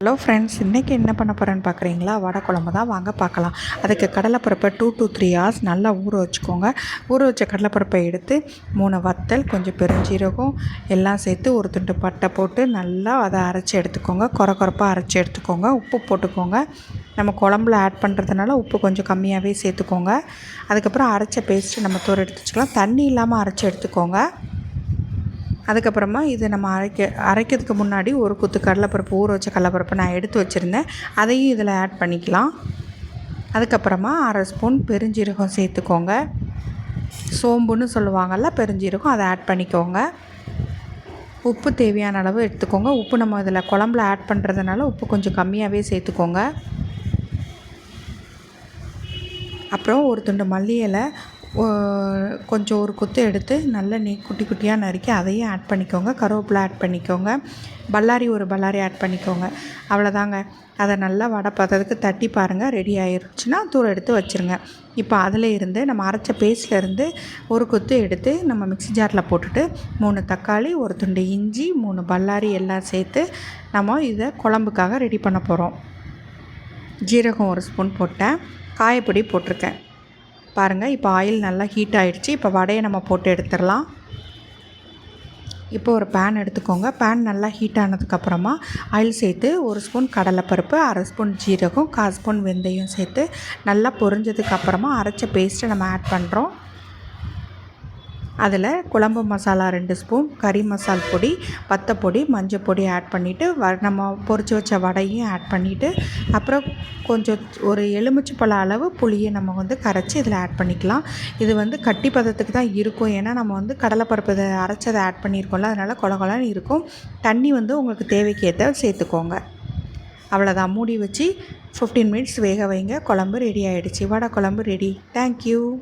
Hello friends இன்றைக்கி என்ன பண்ண போகிறேன்னு பார்க்குறீங்களா வடை குழம்பு தான். வாங்க பார்க்கலாம் அதுக்கு கடலைப்பருப்பை டூ டூ த்ரீ ஹவர்ஸ் நல்லா ஊற வச்சுக்கோங்க. ஊற வச்ச கடலைப்பருப்பை எடுத்து மூணு வத்தல் கொஞ்சம் பெருஞ்சீரகம் எல்லாம் சேர்த்து ஒரு துண்டு பட்டை போட்டு நல்லா அதை அரைச்சி எடுத்துக்கோங்க. குறை குறைப்பாக அரைச்சி எடுத்துக்கோங்க. உப்பு போட்டுக்கோங்க. நம்ம குழம்புல ஆட் பண்ணுறதுனால உப்பு கொஞ்சம் கம்மியாகவே சேர்த்துக்கோங்க. அதுக்கப்புறம் அரைச்ச பேஸ்ட்டு நம்ம தூர எடுத்து வச்சுக்கலாம். தண்ணி இல்லாமல் அரைச்சி எடுத்துக்கோங்க. அதுக்கப்புறமா இது நம்ம அரைக்க அரைக்கிறதுக்கு முன்னாடி ஒரு குத்து கடலைப்பருப்பு ஊற வச்ச கடலைப்பருப்பை நான் எடுத்து வச்சுருந்தேன். அதையும் இதில் ஆட் பண்ணிக்கலாம். அதுக்கப்புறமா அரை ஸ்பூன் பெருஞ்சீரகம் சேர்த்துக்கோங்க. சோம்புன்னு சொல்லுவாங்கள்ல பெருஞ்சீரகம் அதை ஆட் பண்ணிக்கோங்க. உப்பு தேவையான அளவு எடுத்துக்கோங்க. உப்பு நம்ம இதில் குழம்புல ஆட் பண்ணுறதுனால உப்பு கொஞ்சம் கம்மியாகவே சேர்த்துக்கோங்க. அப்புறம் ஒரு துண்டு மல்லி இலை கொஞ்சம் ஒரு கொத்து எடுத்து நல்லா நீ குட்டி குட்டியாக நறுக்கி அதையும் ஆட் பண்ணிக்கோங்க. கருவேப்பிலை ஆட் பண்ணிக்கோங்க. பல்லாரி ஒரு பல்லாரி ஆட் பண்ணிக்கோங்க. அவ்வளோதாங்க. அதை நல்லா வடை பார்த்ததுக்கு தட்டி பாருங்கள் ரெடி ஆயிடுச்சுன்னா தூரம் எடுத்து வச்சுருங்க. இப்போ அதில் இருந்து நம்ம அரைச்ச பேஸ்ட்லேருந்து ஒரு கொத்து எடுத்து நம்ம மிக்ஸி ஜாரில் போட்டுட்டு மூணு தக்காளி ஒரு துண்டு இஞ்சி மூணு பல்லாரி எல்லாம் சேர்த்து நம்ம இதை குழம்புக்காக ரெடி பண்ண போகிறோம் ஜீரகம் ஒரு ஸ்பூன் போட்டேன். காயப்பொடி போட்டிருக்கேன். பாருங்கள் இப்போ ஆயில் நல்லா ஹீட் ஆயிடுச்சு. இப்போ வடையை நம்ம போட்டு எடுத்துடலாம். இப்போ ஒரு பேன் எடுத்துக்கோங்க. பேன் நல்லா ஹீட் ஆனதுக்கப்புறமா ஆயில் சேர்த்து ஒரு ஸ்பூன் கடலைப்பருப்பு அரை ஸ்பூன் ஜீரகம் கால் ஸ்பூன் வெந்தயம் சேர்த்து நல்லா பொரிஞ்சதுக்கப்புறமா அரைச்ச பேஸ்ட்டை நம்ம ஆட் பண்ணுறோம் அதில் குழம்பு மசாலா ரெண்டு ஸ்பூன் கறி மசால் பொடி வத்தப்பொடி மஞ்சள் பொடி ஆட் பண்ணிவிட்டு வ நம்ம பொறிச்சு வச்ச வடையும் ஆட் பண்ணிவிட்டு அப்புறம் கொஞ்சம் ஒரு எலுமிச்சை அளவு புளியை நம்ம வந்து கரைச்சி இதில் ஆட் பண்ணிக்கலாம். இது வந்து கட்டி பதத்துக்கு தான் இருக்கும். ஏன்னா நம்ம வந்து கடலைப்பருப்பு இதை அரைச்சதை ஆட் பண்ணியிருக்கோம்ல அதனால் கொல கொலன்னு இருக்கும். தண்ணி வந்து உங்களுக்கு தேவைக்கேற்ற சேர்த்துக்கோங்க. அவ்வளோதான் மூடி வச்சு ஃபிஃப்டீன் மினிட்ஸ் வேக வைங்க. குழம்பு ரெடி ஆகிடுச்சி வடை குழம்பு ரெடி தேங்க்யூ